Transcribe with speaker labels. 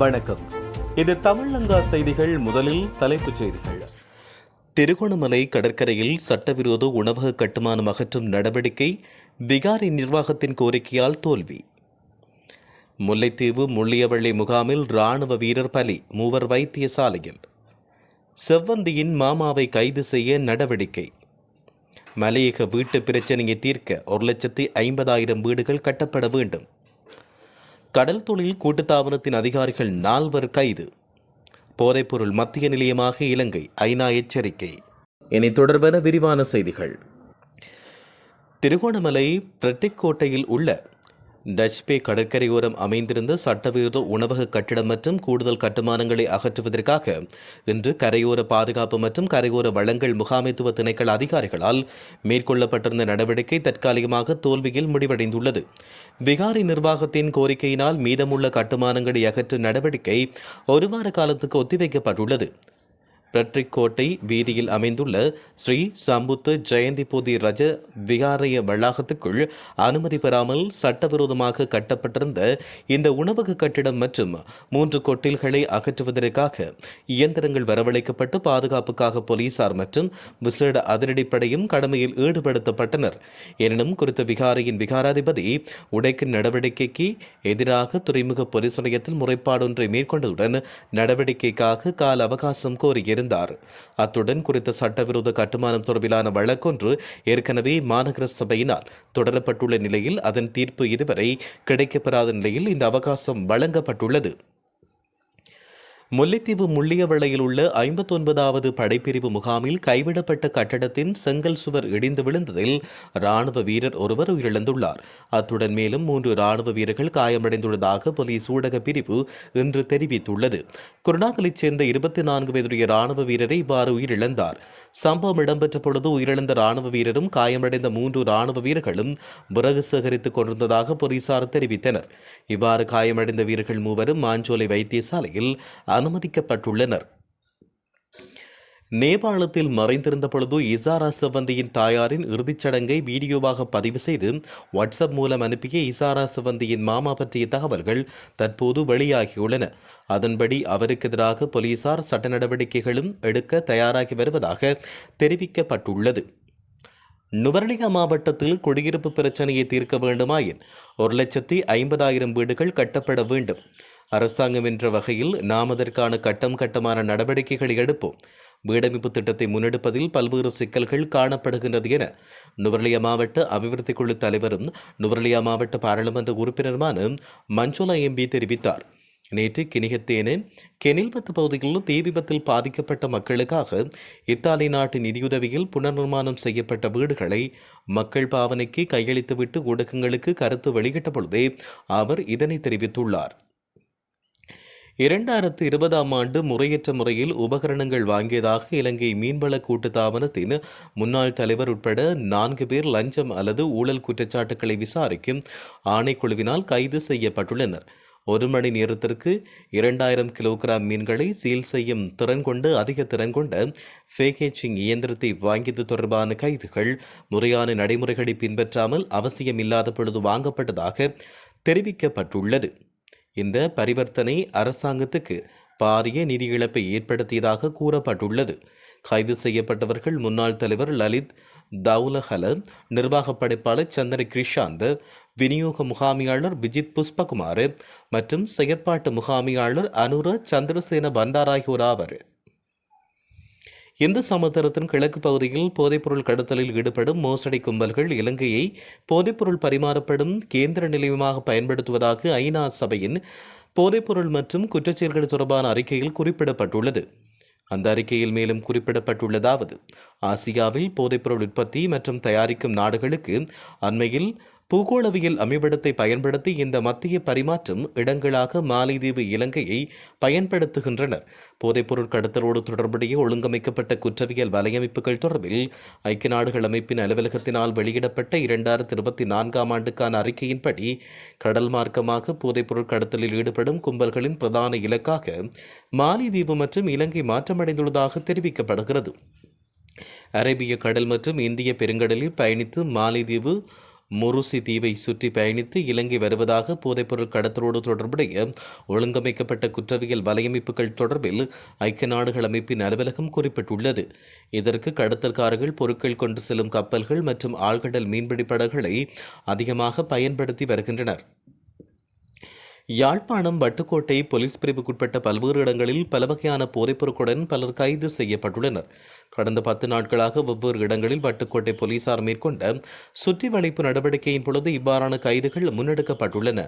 Speaker 1: வணக்கம். இது தமிழங்கா செய்திகள் முதலில் தலைப்புச் செய்திகள். திருகோணமலை கடற்கரையில் சட்டவிரோத உணவக கட்டுமானம் அகற்றும் நடவடிக்கை விகாரி நிர்வாகத்தின் கோரிக்கையால் தோல்வி. முல்லைத்தீவு முள்ளியவள்ளி முகாமில் இராணுவ வீரர் பலி மூவர் வைத்தியசாலையில். செவ்வந்தியின் மாமாவை கைது செய்ய நடவடிக்கை. மலையக வீட்டு பிரச்சனையை தீர்க்க ஒரு லட்சத்தி ஐம்பதாயிரம் வீடுகள் கட்டப்பட வேண்டும். கடல் தொழில் கூட்டுத்தாபனத்தின் அதிகாரிகள் நால்வர் கைது. போதைப்பொருள் மத்திய நிலையமாக இலங்கை ஐநா எச்சரிக்கை. இனி தொடர்பான விரிவான செய்திகள். திருகோணமலை பிரட்டிக்கோட்டையில் உள்ள டச்பே கடற்கரையோரம் அமைந்திருந்த சட்டவிரோத உணவக கட்டிடம் மற்றும் கூடுதல் கட்டுமானங்களை அகற்றுவதற்காக இன்று கரையோர பாதுகாப்பு மற்றும் கரையோர வளங்கள் முகாமைத்துவ திணைக்கள அதிகாரிகளால் மேற்கொள்ளப்பட்டிருந்த நடவடிக்கை தற்காலிகமாக தோல்வியில் முடிவடைந்துள்ளது. விகாரி நிர்வாகத்தின் கோரிக்கையினால் மீதமுள்ள கட்டுமானங்களை அகற்றும் நடவடிக்கை ஒரு வார காலத்துக்கு ஒத்திவைக்கப்பட்டுள்ளது. பெட்ரிக்கோட்டை வீதியில் அமைந்துள்ள ஸ்ரீ சம்புத்து ஜெயந்தி போதி ரஜ விகாரய வளாகத்துக்குள் அனுமதி பெறாமல் சட்டவிரோதமாக கட்டப்பட்டிருந்த இந்த உணவக கட்டிடம் மற்றும் மூன்று கொட்டில்களை அகற்றுவதற்காக இயந்திரங்கள் வரவழைக்கப்பட்டு பாதுகாப்புக்காக போலீசார் மற்றும் விசேட அதிரடிப்படையும் கடமையில் ஈடுபடுத்தப்பட்டனர். எனினும் குறித்த விகாரையின் விகாராதிபதி உடைக்கும் நடவடிக்கைக்கு எதிராக துறைமுக போலீஸ் நிலையத்தில் முறைப்பாடொன்றை மேற்கொண்டதுடன் நடவடிக்கைக்காக கால அவகாசம் கோரியிருந்தார் அத்துடன் குறித்த சட்டவிரோத கட்டுமானம் தொடர்பிலான வழக்கொன்று ஏற்கனவே மாநகர சபையினால் தொடரப்பட்டுள்ள நிலையில் அதன் தீர்ப்பு இதுவரை கிடைக்கப்பெறாத நிலையில் இந்த அவகாசம் வழங்கப்பட்டுள்ளது. முல்லைத்தீவு முள்ளியவளையில் உள்ள ஐம்பத்தொன்பதாவது படைப்பிரிவு முகாமில் கைவிடப்பட்ட கட்டடத்தின் செங்கல் சுவர் இடிந்து விழுந்ததில் ராணுவ வீரர் ஒருவர் உயிரிழந்துள்ளார். அத்துடன் மேலும் மூன்று ராணுவ வீரர்கள் காயமடைந்துள்ளதாக போலீஸ் ஊடக பிரிவு இன்று தெரிவித்துள்ளது. குருணாகலைச் சேர்ந்த இருபத்தி நான்கு வயதுடைய ராணுவ வீரரை இவ்வாறு உயிரிழந்தார். சம்பவம் இடம்பெற்ற பொழுது உயிரிழந்த ராணுவ வீரரும் காயமடைந்த மூன்று ராணுவ வீரர்களும் விறகு சேகரித்துக் கொண்டிருந்ததாக போலீசார் தெரிவித்தனர். இவ்வாறு காயமடைந்த வீரர்கள் மூவரும் மாஞ்சோலை வைத்தியசாலையில் அனுமதிக்கப்பட்டுள்ளனர். நேபாளத்தில் மறைந்திருந்த பொழுது இசாரா சிவந்தியின் தாயாரின் இறுதிச் சடங்கை வீடியோவாக பதிவு செய்து வாட்ஸ்அப் மூலம் அனுப்பிய இசாரா சிவந்தியின் மாமா பற்றிய தகவல்கள் தற்போது வெளியாகியுள்ளன. அதன்படி அவருக்கு எதிராக போலீசார் சட்ட நடவடிக்கைகளும் எடுக்க தயாராகி வருவதாக தெரிவிக்கப்பட்டுள்ளது. நுவரலியா மாவட்டத்தில் குடியிருப்பு பிரச்சனையை தீர்க்க வேண்டுமாயின் ஒரு லட்சத்தி ஐம்பதாயிரம் வீடுகள் கட்டப்பட வேண்டும். அரசாங்கம் என்ற வகையில் நாம் அதற்கான கட்டம் கட்டமான நடவடிக்கைகளை எடுப்போம். வீடமைப்பு திட்டத்தை முன்னெடுப்பதில் பல்வேறு சிக்கல்கள் காணப்படுகின்றது என நுவர்லியா மாவட்ட அபிவிருத்தி குழு தலைவரும் நுவரலியா மாவட்ட பாராளுமன்ற உறுப்பினருமான மஞ்சோலா எம்பி தெரிவித்தார். நேற்று கிணிகத்தேனு கெனில்பத்து பகுதியில் தீ விபத்தில் பாதிக்கப்பட்ட மக்களுக்காக இத்தாலி நாட்டு நிதியுதவியில் புனர்நிர்மாணம் செய்யப்பட்ட வீடுகளை மக்கள் பாவனைக்கு கையளித்துவிட்டு ஊடகங்களுக்கு கருத்து வெளியிட்ட பொழுதே அவர் இதனை தெரிவித்துள்ளார். இரண்டாயிரத்து இருபதாம் ஆண்டு முறையற்ற முறையில் உபகரணங்கள் வாங்கியதாக இலங்கை மீன்வள கூட்டுத்தாபனத்தின் முன்னாள் தலைவர் உட்பட நான்கு பேர் லஞ்சம் அல்லது ஊழல் குற்றச்சாட்டுகளை விசாரிக்கும் ஆணைக்குழுவினால் கைது செய்யப்பட்டுள்ளனர். ஒரு மணி நேரத்திற்கு இரண்டாயிரம் கிலோகிராம் மீன்களை சீல் செய்யும் திறன் கொண்டு அதிக திறன் கொண்ட பேக்கேஜிங் இயந்திரத்தை வாங்கியது தொடர்பான கைதுகள் முறையான நடைமுறைகளை பின்பற்றாமல் அவசியமில்லாத பொழுது வாங்கப்பட்டதாக தெரிவிக்கப்பட்டுள்ளது. இந்த பரிவர்த்தனை அரசாங்கத்துக்கு பாரிய நிதி இழப்பை ஏற்படுத்தியதாக கூறப்பட்டுள்ளது. கைது செய்யப்பட்டவர்கள் முன்னாள் தலைவர் லலித் தௌலஹல நிர்வாக படைப்பாளர் சந்திர கிருஷாந்த் விநியோக முகாமியாளர் விஜித் புஷ்பகுமார் மற்றும் செயற்பாட்டு முகாமியாளர் அனுர சந்திரசேன பண்டார் ஆகியோர் ஆவர். இந்து சமுத்திரத்தின் கிழக்கு பகுதியில் போதைப்பொருள் கடத்தலில் ஈடுபடும் மோசடி கும்பல்கள் இலங்கையை போதைப்பொருள் பரிமாறப்படும் கேந்திர நிலையமாக பயன்படுத்துவதாக ஐநா சபையின் போதைப்பொருள் மற்றும் குற்றச்செயல்கள் தொடர்பான அறிக்கையில் குறிப்பிடப்பட்டுள்ளது. அந்த அறிக்கையில் மேலும் குறிப்பிடப்பட்டுள்ளதாவது ஆசியாவில் போதைப்பொருள் உற்பத்தி மற்றும் தயாரிக்கும் நாடுகளுக்கு அண்மையில் பூகோளவியல் அமைவிடத்தை பயன்படுத்தி இந்த மத்திய பரிமாற்றம் இடங்களாக மாலைதீவு இலங்கையை பயன்படுத்துகின்றனர். போதைப்பொருள் கடத்தலோடு தொடர்புடைய ஒழுங்கமைக்கப்பட்ட குற்றவியல் வலையமைப்புகள் தொடர்பில் ஐக்கிய நாடுகள் அமைப்பின் அலுவலகத்தினால் வெளியிடப்பட்ட இரண்டாயிரத்தி இருபத்தி நான்காம் ஆண்டுக்கான அறிக்கையின்படி கடல் மார்க்கமாக போதைப்பொருள் கடத்தலில் ஈடுபடும் கும்பல்களின் பிரதான இலக்காக மாலைதீவு மற்றும் இலங்கை மாற்றமடைந்துள்ளதாக தெரிவிக்கப்படுகிறது. அரேபிய கடல் மற்றும் இந்திய பெருங்கடலில் பயணித்து மாலைதீவு முருசி தீவை சுற்றி பயணித்து இலங்கை வருவதாக போதைப்பொருள் கடத்தலோடு தொடர்புடைய ஒழுங்கமைக்கப்பட்ட குற்றவியல் வலையமைப்புகள் தொடர்பில் ஐக்கிய நாடுகள் அமைப்பின் அலுவலகம் குறிப்பிட்டுள்ளது. இதற்கு கடத்தல்காரர்கள் பொருட்கள் கொண்டு செல்லும் கப்பல்கள் மற்றும் ஆழ்கடல் மீன்பிடி படகுகளை அதிகமாக பயன்படுத்தி வருகின்றனர். யாழ்ப்பாணம் வட்டுக்கோட்டை போலீஸ் பிரிவுக்குட்பட்ட பல்வேறு இடங்களில் பல வகையான போதைப்பொருட்களுடன் பலர் கைது செய்யப்பட்டுள்ளனர். கடந்த பத்து நாட்களாக வெவ்வேறு இடங்களில் வட்டுக்கோட்டை போலீசார் மேற்கொண்ட சுற்றி வளைப்பு நடவடிக்கையின் பொழுது இவ்வாறான கைதுகள் முன்னெடுக்கப்பட்டுள்ளன.